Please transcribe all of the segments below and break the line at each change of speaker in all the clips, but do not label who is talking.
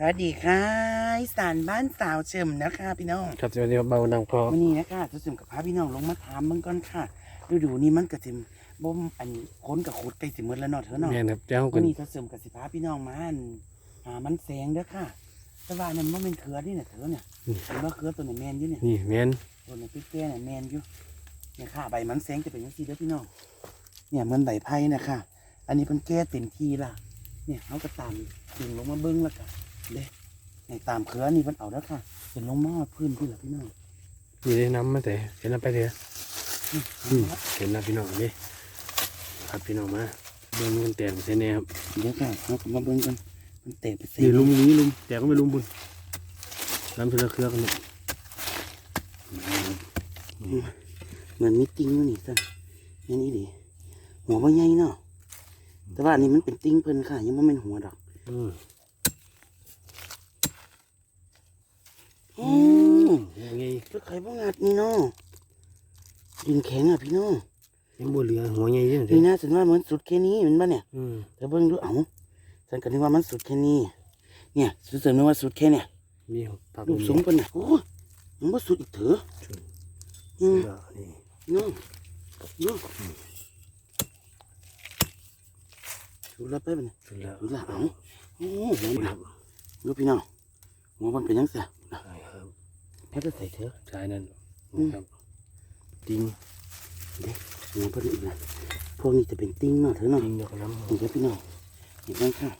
สวัสดีค่ะอีสานบ้านสาวเฉิมนะคะพี่น้อง
ครับสวัสดีครับเบาดังพอ
วันนี้นะคะจะเฉิมกับพาพี่น้องลงมาถามมึงก่อนค่ะฤดูนี้มันกระสิมบ่มอันค้นกับขุดใกล้สิหมดแล้วเนาะเธอเนาะ
แม่นครับเจ้ากั
วันนนี้จะเฉิมกับสิพาพี่น้องมาอันหามันแสงเด้อค่ะแต่ว่านั่นมันเป็นเขือนี่เนี่ยเธอเนี่ยเห็นว่าเขือตัวไหนแมนอยู่เนี่ย
นี่แม่น
ตัวไหนปิ๊กแก่เนี่ยแมนอยู่เนี่ยค่ะใบมันแสงจะเป็นยังซี่เด้อพี่น้องเนี่ยเหมือนใบไผ่นะคะอันนี้เป็นแก่เต็มทีล่ะเนี่ยเขาก็ตามดึงลงมาเบิ้งแล้วกัน เด้ในตามเครือนี่มันเอาแล้วค่ะเป็นลงมาพื้นพี่ละพี่น้อง
นี่ได้น้ำมาแต่เห็นน้ำไปเถอะ
นี่
อืมเห็นน้ำพี่น้องนี่ครับพี่น้องมาเบิ่งมันแตกเส้นแน่ครับ
เดี๋ยวค่ะเขาก็มาเบิ้งกันมันเตะไปเส้น
นี่ลุมนี้ลุมแตกก็ไม่ลุมบุญน้ำเสือเครือกันหมด
เหมือนมีติ้งอยู่นี่สินี่นี่ดิหัวว่าใหญ่เนาะแต่ว่าอันนี้มันเป็นติ้งเพิ่นค่ะ ยังไม่เป็นหัวดอก
อืม
อืม
ยังไง
ก็ไข่บ่งัดนี่เนาะดินแข็งอะพี่น้อง
ยังบ่เหลือหัวใหญ่ยัง
นี่นะฉันว่ามันสุดแค่นี้เห็นปะเนี่ย
อืม
แต่เบิ่งดูเอ้าฉันก็นึกว่ามันสุดแค่นี้ เนี่ยสุดเสริมนึกว่าสุดแค่เนี่ย
มีผัก
รูปสูงปะเนี่ยโอ้ยมันบ่สุดอีกเถอะอืม
เสือนี่
น้องน้องสุดแล้วไปปะเนี่ย
สุดแล้ว
สุดแล้วเอ้าโอ้โหหัวมันดูพี่น้องหัวมันเป็นยังไงนะ
ใช่ครับ
แพ้จะใส่เถอะ
ใช่นั่น
อืม
ครับจริง
หัวเพิ่นอีกนะพวกนี้จะเป็นติ้งเนาะเถอะเนาะ
จริงดอกน้ำ
นี่ครับพี่น้องเห็นไหมค่ะ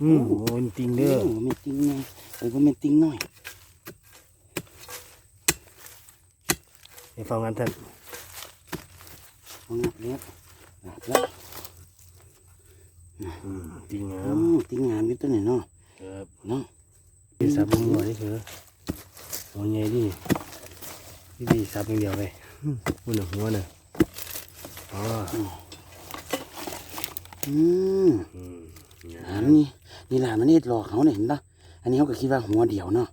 อืมโอ้ยจริงเด้อ
โอ้ไม่ติ้งไงเออว่าไม่ติ้งหน่อย
ในฟังงานท่าน
เอางับแล้วงับแล้ว
อืมจริงงา
อื
ม
มติ้งงามอยู่ตัวไหนเนาะ
ครับ
เนาะ
พี่สับหัวนี่เถอะหัวใหญ่ดิพี่พี่สับอย่างเดียวเลยมันหัวน่ะอ๋อ
อืม
อืม
อันนี้นี่แหละมันนี่หลอกเขาเนี่ยเห็นปะอันนี้เขาก็คิดว่าหัวเดียวเนาะ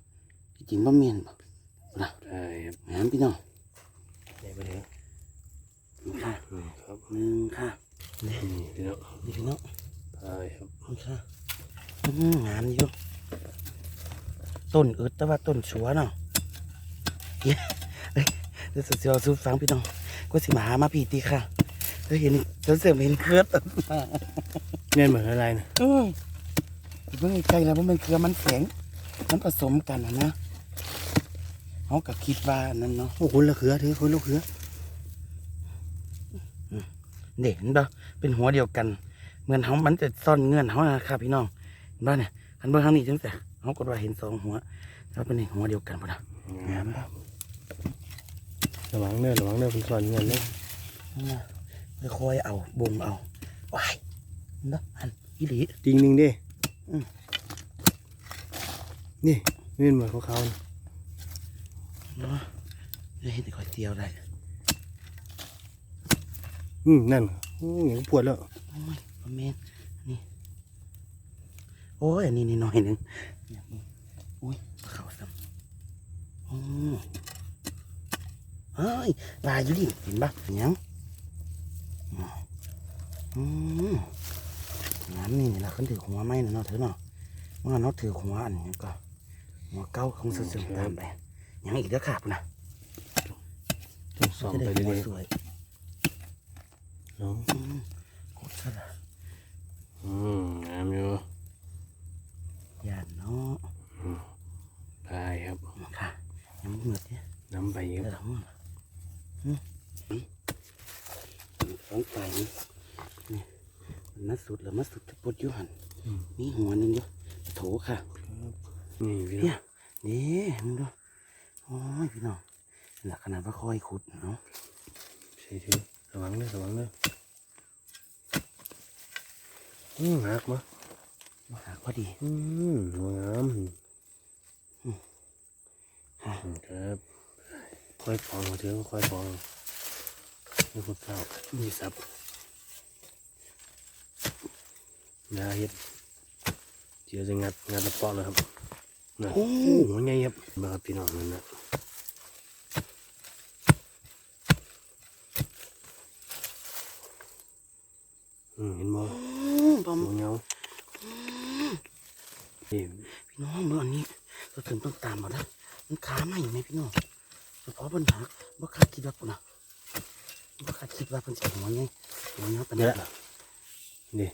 ที่จริงว่าเมียนปะนะ
ใช่ครับ
งามพี่น้อง
ใหญ่ไปเถอะ
นี่ค่ะ
อืมครับ
หนึ่งค่ะ
นี่พี่น้อง
นี่พี่น้อง
ใช่ครับ
นี่ค่ะอืมงามอยู่ ต้นอึดแต่ว่าต้นชัวเนาะเย้เอ้ยเดี๋ยวเสียวซูฟังพี่น้องก็สิมาหามาพี่ตีค่ะเธอเห็นเธอเสียเห็นเครือต้นมา
เงี้ยเหมือนอะไรนะ
เออเมื่อไกลแล้วว่ามันเครือมันแข็งมันผสมกันนะนะเขาก็คิดว่าอันนั่นเนาะ
โอ้คนละเขือเถอะคนละเขือ
เด็กเห็นปะเป็นหัวเดียวกันเหมือนเขามันจะซ่อนเงื่อนเขานะครับพี่น้องเห็นปะเนี่ยคันเบื้องข้างนี้จังแต่ เขาก็ว่าเห็นสองหัวแล้วเป็นหัวเดียวกันปะนะงามปะ
ระวังเด้อระวังเด้อคุณสอนเงินเด้อ
ค่อยๆเอาบงเอาว้ายเห็นปะอันอีหลี
จริงหนึ่งเด้
อืม
นี่นี่เหมือนของเขาน่ะ
เนาะเห็นแต่คอยเตียวได้
อืมนั่นโอ้ยอย่างปวดแล้ว
โอ้ยพ่อแม่นนี่โอ้ยอันนี้นี่หน่อยหนึง เนี่ยมึงโอ้ยเขาซ้ำโอ้เฮ้ยลายอยู่ดิเห็นปะเห็นยังอืมอืมน้ำนี่นี่ละเขาถือหัวไม้นะเนาะเธอเนาะเมื่อเนาะถือหัวอันนี้ก็หัวเก้าของเสื่อมตามไปยังอีกเด้อค่ะพุ่นนะ
ต้องสอง
จะ
ไป
ได้หัว
เรื่อย
สวย
ๆเนาะ
อืมกดซะละ
อืมงามอยู่
ยานเนาะ
ได้ครับ
ค่ะยังไม่หมดเนี่ย
น้ำไปเยอะ
เราหมดอืมสองไก่นี่นี่มันมาสุดแล้วมาสุดจะปวดยู่หันมีหัวหนึงอยู่โถค่ะ
นี่พี่น้
เนี่
อยง
นี่มึงดูโอ้ยพี่น้องหลักขนาดว่าค่อยขุดเนาะ
ใช่ถือระวังเด้อระวังเด้ออืมหักมา
มาหาพอดี
อืมงาม
ค่ะ
อืมครับ ค่อยฟองเถอะค่อยฟองนี่คุณข้าวมีสับยาเห็ดเจียวจะงัดงัดตะปอกนะครับนะ
โอ้
โอ้โหไงครับมาครับพี่น้องนั่นนะอืมเห็นบ่
อืมทอม
หัวเงานี่
พี่น้องเมื่ออันนี้เราถึงต้องตามมาแล้วมันขาไหมไหมพี่น้อง เฉพาะปัญหาบ่คาดคิดว่าปุ่นนะบ่คาดคิดว่าเพิ่นจะหัวไงหัวเงาปาน
เนี่
นี้
ย
ล่ะ
นี่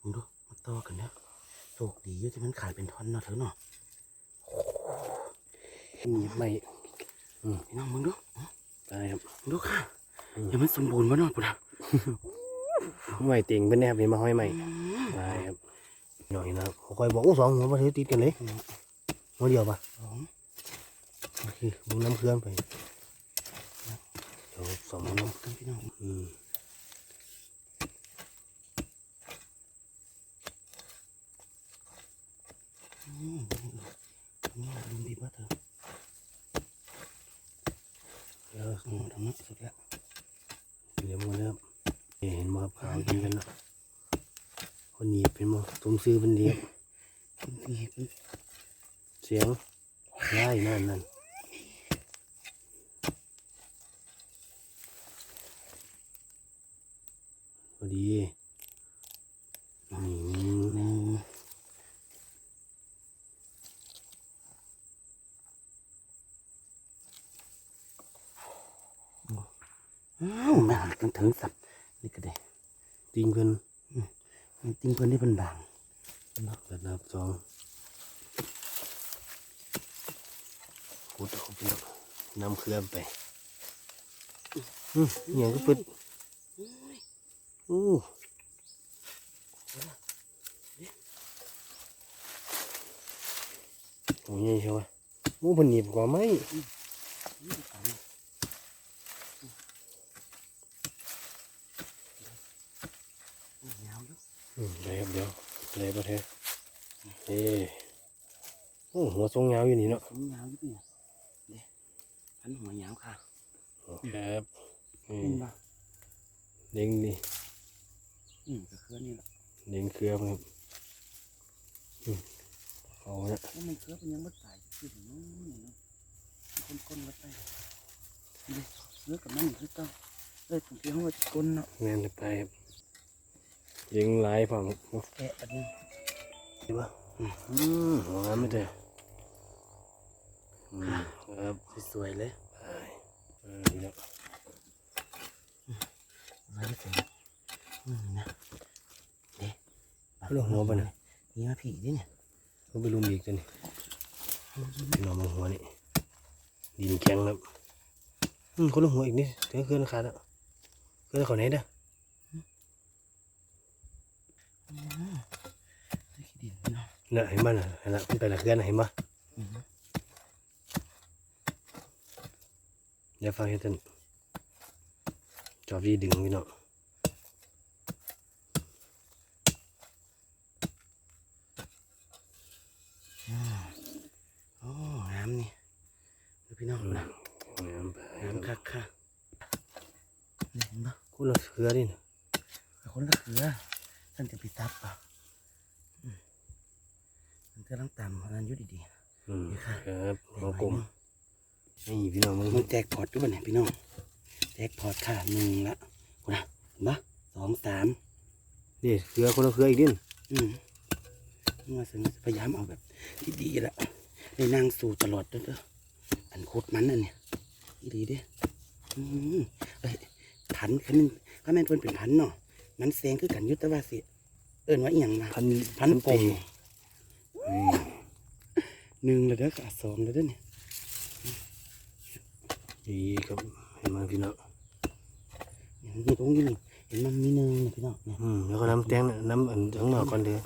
มึงดูมาต่อกันเด้อโชคดีอยู่ที่มันขายเป็นท่อนเนาะเถอะเนาะ
นี่ไม่
พี่น้องมึงดู
ตายครับ
ดูค่ะยังมันสมบูรณ์บ่เนาะปุ่นนะ
ไม่เต็งเป็นแนบนี่มาห้อยใหม่ตายครับหน่อยนะครับคอยบอกสองหัวมาถือติดกันเลย หัวเดียวปะ
สอง
โอเคบุ้งน้ำเคลื่อนไปเดี๋ยวสอง
สอง
น้
กันพี่น้องำ
อืม
อืมนี่ลุงดีบ่เถอะ
เดี๋ยว
อืมทำนักสุดแล้ว
เดี๋ยวมาเริ่มเห็นมาครับขาวกินกันเนาะคนหนีบเป็นมาตุ้มซื้อเป็นเดียบ
นี่เป็น
เสียงได้นั่นนั่นพอดีนี่
หนึ่งอ้าวมาหากันถึงสับนี่ก็ได้
ติงเพิ่น
มันติ้งเพื่อนที่เป็นบางนัก
ระดับสอง กุดเอาไปแล้วนำเคลื่อนไปอืมอหย่างก็ปึ๊ดอู้โอ้ยใช่ไหมโอ้พันหนีบกว่าไหม
ยาวอยู่
อืมได้ครับเดี๋ยวเลยประเทศเอ้โอ้หัวทรงยาวอยู่นี่เนาะ
ผมยาวอยู่นี่ พันหัวยาวค่ะ
ครับนี่
เป็นปะ
เด้งนี่
อืมก็คือนี่แหละ
เด้งเครือครับอืมเอาละ
ว่ามันเครือเป็นยังไม่ตายคือถึงนู้นนี่เนาะคนก้นวัดไปเด้เลือกกับมันคือต้องเลยตรงที่ห้องว่าก้นเนาะ
แม่นไปครับเด้งหลายฝั่ง
แกะอันนี้
ดีป่ะอืมหัวงามไม่ได้อืม ครับ
สวยๆเลย
ไปเออดีแล้ว
ไว้เสร็จอืมนะเด้
เรื่องหัวปะเนี่ย
นี่มาผีดิเนี่ย
ก็ไปลุมอีกตัวนี่พี่น้องมาหัวนี่ดินแข็งครับอืมคนละหัวอีกนี่เดี๋ยวเคลื่อนขาดแล้วเคลื่อนเขาไหนเด้อ
นี่ขี้ดินพี่น้อง
น่ะเห็นมั้ยน่ะเห็นละมันไปละเคลื่อนน่ะเห็นมั้ย
อืม
เดี๋ยวฟังให้ท่านจอบดีดึงพี่น้อง
โอ้น้ำนี่ดูพี่น้อง
อืม
นะ
น้ำไป
น้ำคักค่ะนี่เห็นปะ
คนละเครือดิน่ะ
แต่คนละเขือท่านจะไปตับเปล่ะอืมมันกำลังต่ำอันนั้นอยุดดี
อืม
นี่ค่ะ
ครับ
ๆ
หัวกลม นี่พี่น้องมึง
มันแจกพอร์ตด้วยเนี่ยพี่น้องแจกพอร์ตค่ะหนึ่งละคุณนะเห็นปะสองสาม
นี่เครือคนละเครืออีกดิน
อืมมาถึงพยายามเอาแบบที่ดีๆละได้นั่งสู่ตลอดเด้อเด้ออันโคตรมันอันเนี่ยดีดีเด้ออืมเอ้ยพันคันนึงก็แม่นเพิ่นเป็นพันเนาะมันแซงคือกันอยุตธว่าสิเอิ้นว่าอีหยังมา
พัน
พันปม
อืม
หนึ่งเลยเด้อค่ะสองเลยเด้อเนี่ย
ดีครับเห็นไหมพี่น้อง
อยู่ตรงนี้นี่เห็นมันมีหนึ่งนะพี่น้องเนี่ย
อืมแล้วก็น้ำแตงน่ะน้ำอันข้างนอกก่อนเด้อ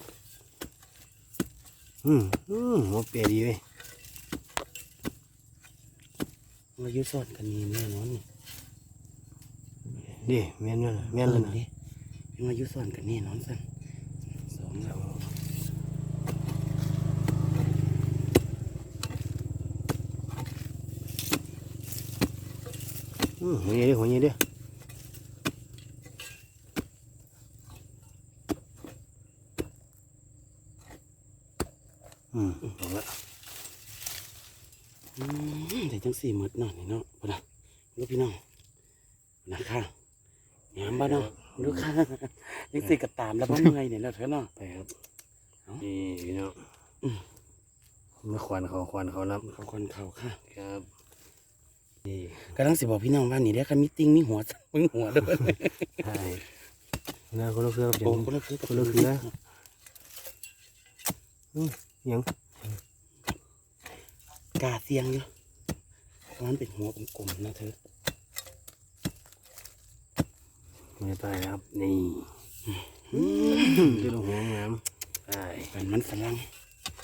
อืมอืมหัวเปียดีเว้ย
เราอยุ่ซ่อนกันนี่แน่นอนนี่
ดิแม่นแล้วน่ะแม่นแล้วนะ
ดิพี่มาอยุ่ซ่อนกันแน่นอนสั่นสองแล้ว
อืม หัวใหญ่เด้อหัวใหญ่เด้ออืมเอาละ
อืมแต่จังสี่หมดเนาะนี่เนาะพอนะลูกพี่น้องนะค่ะงามบ้าเนาะดูค่ะยังสิกระตามแล้วบ่เมื่อยเนี่ยแล้วเถอะเนาะ
ไปครับ
เอ้า
นี่พี่น้อง
อืม
มาควันเขาควันเขานับ
เขาคนเขาค่ะ
ครับนี่
กำลังสิบอกพี่น้องว่านี่ได้อคันมีติ้งมีหัวมึงหัวเด้อ
ใช่น่าคนละเครื่อง
โอ้
เดี๋ยว
คนละคือกับ
คนละคือนะยัง
กาเสียงอยู่มันเป็นหัวกลมๆนะเธอ
ไม่ไปแล้วครับ นี่จะลงหัวงามไป
เป็นมันฝรั่ง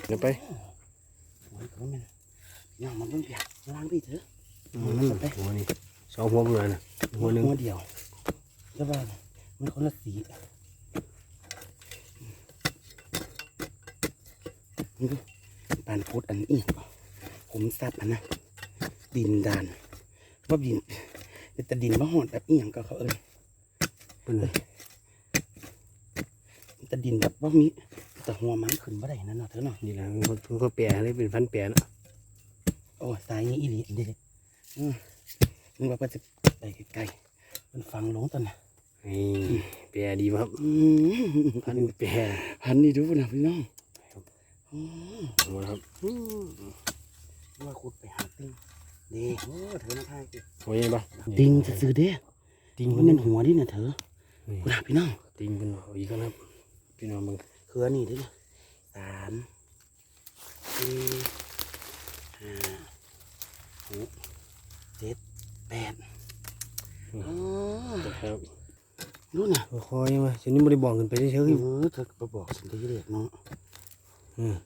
เดี๋ยวไป
โอ้ยเขาไม่พี่น้องมันเพิ่งเปียกล้างพี่เถอะ
อืมหัวนี่สองหัวเบื่อนะหัวหนึ่ง
หัวเดียวก็ว่ามันคนละสีนี่ดูปานพุดอันนี้ผมซับอันนะดินดานว่าดินเป็นแต่ดินมะหอดแบบอีหยังก็เขาเอิ้น
เป็นไง
เป็นแต่ดินแบบว่ามีแต่หัวมันขึ้นบ่ได้นั่นเนาะเธอเนาะ
นี่แหละมันมันก็แปรเลยเป็นฟันแปรนะ
โอ้สายนี้อีหลีเด็ดอืม นึกว่าเพิ่นจะไปไกลๆมันฟังลงตอนน่ะ
นี่แปรดีป่ะครับ
อืม
พันแปร
หันนี่ดูนะพี่น้อง
ครับ
อืม
หัวครับ
ว่าขุดไปหาติ้งเด้โอ้เธอนะท่าสิ
หัวยังปะ
ติ้งจะซื้อๆเด้
ติง
มั
มันน
เป็นหัวดินะเธอ
นี่
คุณหาพี่น้อง
ติงเป็นหัวอีกแล้วครับพี่น้องมึง
คืออันนี้เด้อสามสี่ห้าหกเจ็ด แปดอ๋อ
ครับ
รู้น่ะ
คอยมาฉันนี่ไม่ได้บอกขึ้นไปเฉย
เออเธอก็บอกสันติเรียกเนาะ
ๆอืม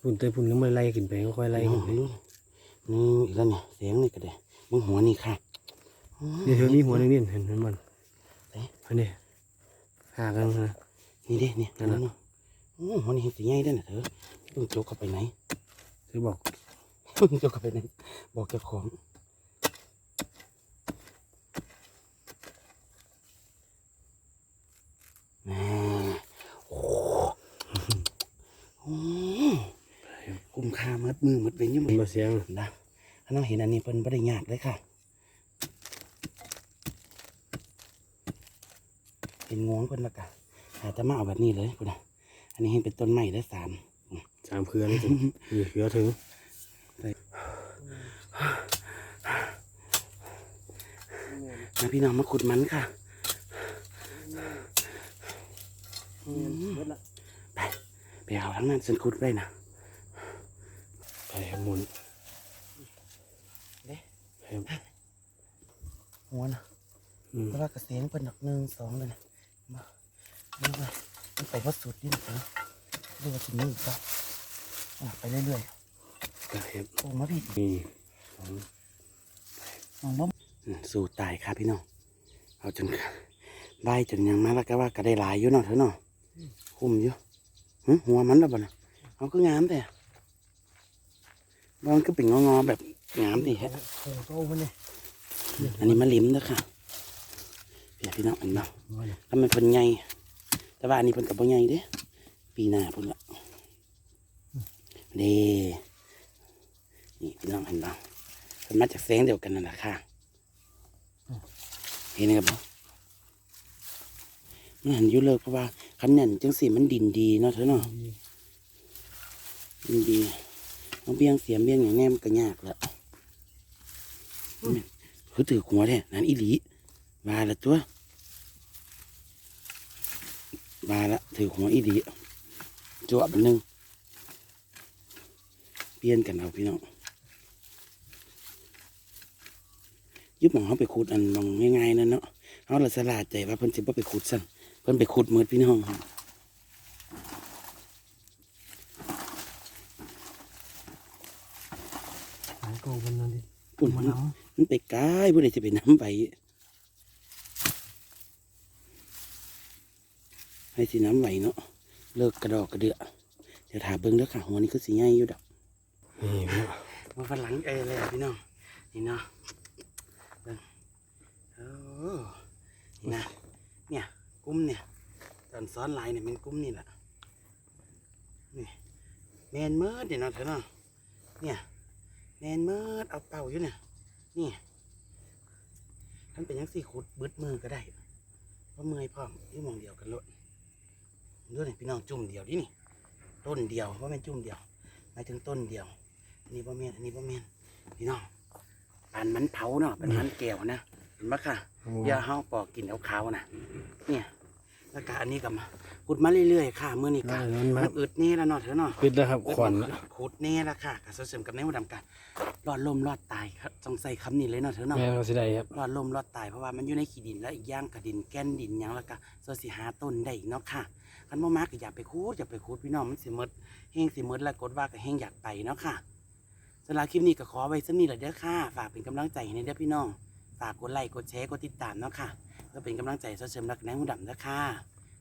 พุ่นเตยพุ่นก็ไม่ไล่ขึ้นไปค่อยๆไล่
ไอ้
ขึ้นไป
รู้นี่อีกแล้วเนี่ยเสียงนี่ก็ได้มึงหัวนี่ค่ะอ๋อ
เดี๋ยวเธอมีหัวหนึงนี่เห็นเห็นมัน
เอ๊ะ
อันนี้หากันนะ
นี่เด้เนี่ย
นั่นน่ะ
เนาะโอ้หัวนี่เห็นสีใหญ่ด้วยนะเธอเพิ่งโจกเข้าไปไหน
เธอบอก
เพิ่งโจกเข้าไปไหนบอกเจ้าของแหม่ โอ้โหคุ้มค่ามัดมือมัดเป็นอยังไง
มันมาเสียง
นะถ้าน้องเห็นอันนี้เพิ่นบ่ได้ยากเลยค่ะ เป็นงวงเพิ่นและกะอาจจะมาเอาแบบนี้เลยพุ่นนะอันนี้เห็นเป็นต้นไม้ได้อสาม
สามเครือนี่ถึงนี่เครือถึง
มาพี่น้องมาขุดมันค่ะ ไปไปเอาทั้งนั้นฉันขุดไว้นะ
ไปครับหมุน
เด้
ไปครับ
หัวนะ
อืม
เพราะว่ากระเสียงเพิ่นดอกหนึ่งสองเลยนะมาดูว่ามันไปว่าสุดดินนะดูว่าสิมีอีกป่ะอะไปเรื่อย
ไปครับ
ๆโอ้มาพี่
นี่
มองบ่อืมสู้ตายครับพี่น้องเอาจนใบายจนยังมาแล้วก็ว่าก็ได้หลายอยู่เนาะเถอะเนาะ คุมอยู่หัวมันแล้วบ่นะเอาคืองามแต่ว่ามันก็เป็นงอๆแบบงามดีฮะ
อันนี่ย
อันนี้มะลิมเด้อค่ะเพี่พี่น้องอันเนาะ
หัวเนี่ย
ถ้ามันเพิ่นใหญ่แต่ว่าอันนี้เพิ่นก็บ่ใหญ่เด้ปีหน้าพิ่นละเด้นี่พี่น้องเห็นบ่เพิ่นมาจากแสงเดียวกันนั่นแหละค่ะเห็นไหมครับมันหันยู่เลิกเพราะว่า คันนั้นจังสีมันดินดีเนาะเถอะเนาะดินดีเอาเบี้ยงเสียมเบี้ยงอย่างแน่มันก็ยากแล้วคือถือหัวแท้นั่นอีหลีมาละตัวมาละถือหัวอีหลีจวบอันหนึงเปลี่ยนกันเอาพี่น้องยุบหมองเขาไปขุดอันมองง่ายๆนั่นเนาะเขาละสลาดใจว่าเพิ่นจะบ่ไปขุดสั่น เพิ่นไปขุดหมืดพี่น้องครับ
หายโกมันนั่นดิ
ปุ่น
มั
มันน
น้
มันไปไกลบ่ได้จะไปน้ำไปให้สิน้ำไหวเนาะเลิกกระดอกกระเดือเดี๋ยวถาเบิ้งเด้อค่ะหัวนี้คือสีใหญ่อยู่ดอกำ
นี่พี่น้อง
มาฝรั่งเอยเลยอะพี่น้องนี่เนาะเบิ่งโอ้นี่นะเนี่ย กุ้มเนี่ยตอนซ้อนลายเนี่ยเป็นกุ้มนี่แหละนี่แมนเมิดเนี่ยเนาะเถอเนาะเนี่ยแมนเมิดเอาเป่าอยู่เนี่ยนี่ท่านเป็นยังสี่ขุดบึดมือก็ได้เพราะมือพร้อมที่มองเดียวกันโลดดูนี่พี่น้องจุ่มเดียวดินี่ ต้นเดียวว่าแม่นจุ่มเดียวหมายถึงต้นเดียวอันนี้บ่อแม่อันนี้บ่อแม่นพี่น้องปานมันเผาเนาะเป็นมันแก้วนะ ห็นปะค่ะอย่าเฮาปอกกินเอาขาวๆนะเนี่ยแล้วก็อันนี้ก็มาขุดมาเรื่อยๆค่ะมื้อนี้
มา
ก็
เลยมันมา
มันอึดแนี่แล้วเนาะเถอะเนาะ
ปิดแล้วครับขวัญละ
ขุดแน่แล้วค่ะกับเสริมกับในหัวดำกันรอดลมรอดตายครับต้องใส่คำนี้เลยเนาะเถอะเนาะ
แม่นเราสิได้ครับ
รอดลมรอดตายเพราะว่ามันอยู่ในขี้ดินแล้วอีกอย่างกับดินแก้นดินหยังแล้วก็โซสิหาต้นได้อีกเนาะค่ะคันบ่มากก็อย่าไปคูดอย่าไปคูดพี่น้องมันสิหมดเฮงสิหมดแล้วกดว่าก็เฮงอยากไปเนาะค่ะสำหรับคลิปนี้ก็ขอไว้สักนี้แหละเด้อค่ะฝากเป็นกำลังใจให้ในเด้อพี่น้อง ฝากกดไลค์กดแชร์กดติดตามเนาะค่ะเพื่อเป็นกำลังใจเสริมรักในหูดำเด้อค่ะ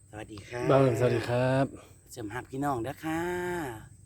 สวัสดีค่ะ
บ้าวสวัสดีครับ
เสริมหักพี่น้องเด้อค่ะ